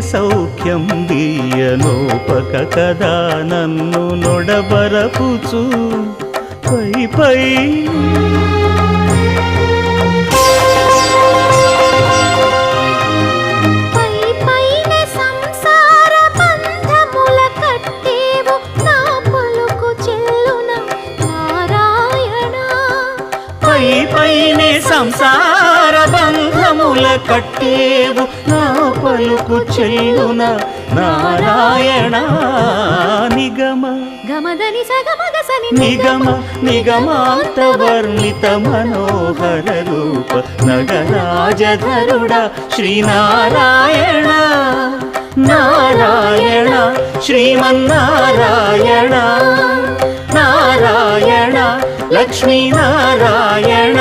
సౌఖ్యం దీయనోపక కదా నన్ను నొడబరపుచు. పై పై. పైన సంసార బంధముల కట్టేవు నా పలుకు చెల్లున నారాయణ నిగమ. గమదని సగమగసని నిగమ. నిగమాంత వర్ణిత మనోహర రూప నగరాజధరుడ శ్రీనారాయణ. నారాయణ శ్రీమన్నారాయణ. నారాయణ లక్ష్మీనారాయణ.